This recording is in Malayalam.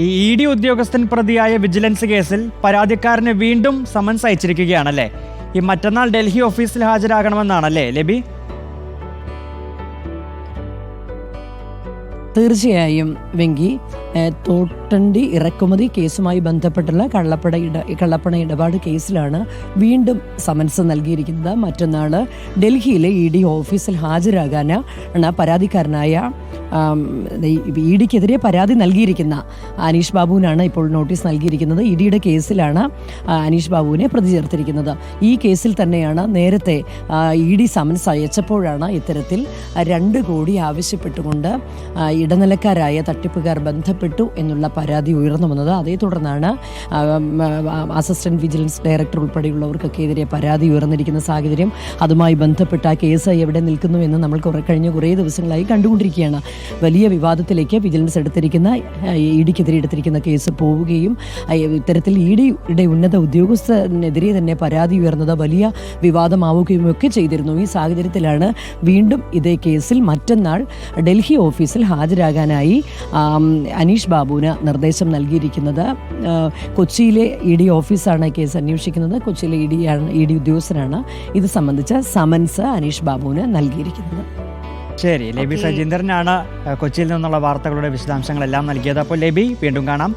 ഈ ഇ ഡി ഉദ്യോഗസ്ഥൻ പ്രതിയായ വിജിലൻസ് കേസിൽ പരാതിക്കാരന് വീണ്ടും സമൻസ് അയച്ചിരിക്കുകയാണല്ലേ? ഈ മറ്റന്നാൾ ഡൽഹി ഓഫീസിൽ ഹാജരാകണമെന്നാണല്ലേ ലബി? തീർച്ചയായും വെങ്കി. തോട്ടണ്ടി ഇറക്കുമതി കേസുമായി ബന്ധപ്പെട്ടുള്ള കള്ളപ്പട ഇട കള്ളപ്പണ ഇടപാട് കേസിലാണ് വീണ്ടും സമൻസ് നൽകിയിരിക്കുന്നത്. മറ്റന്നാൾ ഡൽഹിയിലെ ഇ ഡി ഓഫീസിൽ ഹാജരാകാനാണ് പരാതിക്കാരനായ ഇ ഡിക്കെതിരെ പരാതി നൽകിയിരിക്കുന്ന അനീഷ് ബാബുവിനാണ് ഇപ്പോൾ നോട്ടീസ് നൽകിയിരിക്കുന്നത്. ഇ ഡിയുടെ കേസിലാണ് അനീഷ് ബാബുവിനെ പ്രതി ചേർത്തിരിക്കുന്നത്. ഈ കേസിൽ തന്നെയാണ് നേരത്തെ ഇ ഡി സമൻസ് അയച്ചപ്പോഴാണ് ഇത്തരത്തിൽ രണ്ട് കോടി ആവശ്യപ്പെട്ടുകൊണ്ട് ഇടനിലക്കാരായ തട്ടിപ്പുകാർ ബന്ധപ്പെട്ടു എന്നുള്ള പരാതി ഉയർന്നു വന്നത്. അതേ തുടർന്നാണ് അസിസ്റ്റന്റ് വിജിലൻസ് ഡയറക്ടർ ഉൾപ്പെടെയുള്ളവർക്കൊക്കെ എതിരെ പരാതി ഉയർന്നിരിക്കുന്ന സാഹചര്യം അതുമായി ബന്ധപ്പെട്ട കേസ് എവിടെ നിൽക്കുന്നു എന്ന് നമ്മൾ കുറെ കഴിഞ്ഞ കുറേ ദിവസങ്ങളായി കണ്ടുകൊണ്ടിരിക്കുകയാണ്. വലിയ വിവാദത്തിലേക്ക് വിജിലൻസ് എടുത്തിരിക്കുന്ന ഇ ഡിക്കെതിരെ എടുത്തിരിക്കുന്ന കേസ് പോവുകയും ഇത്തരത്തിൽ ഇ ഡിയുടെ ഉന്നത ഉദ്യോഗസ്ഥനെതിരെ തന്നെ പരാതി ഉയർന്നത് വലിയ വിവാദമാവുകയും ഒക്കെ ചെയ്തിരുന്നു. ഈ സാഹചര്യത്തിലാണ് വീണ്ടും ഇതേ കേസിൽ മറ്റന്നാൾ ഡൽഹി ഓഫീസിൽ ഹാജരാകാനായി അനീഷ് ബാബുവിന് നിർദ്ദേശം നൽകിയിരിക്കുന്നത്. കൊച്ചിയിലെ ഇ ഡി ഓഫീസാണ് കേസ് അന്വേഷിക്കുന്നത്. കൊച്ചിയിലെ ഇ ഡി ആണ് ഇ ഡി ഉദ്യോഗസ്ഥനാണ് ഇത് സംബന്ധിച്ച സമൻസ് അനീഷ് ബാബുവിന് നൽകിയിരിക്കുന്നത്. ശരി ലബി. സജീന്ദ്രനാണ് കൊച്ചിയിൽ നിന്നുള്ള വാർത്തകളുടെ വിശദാംശങ്ങളെല്ലാം നൽകിയത്. അപ്പോൾ ലബി വീണ്ടും കാണാം.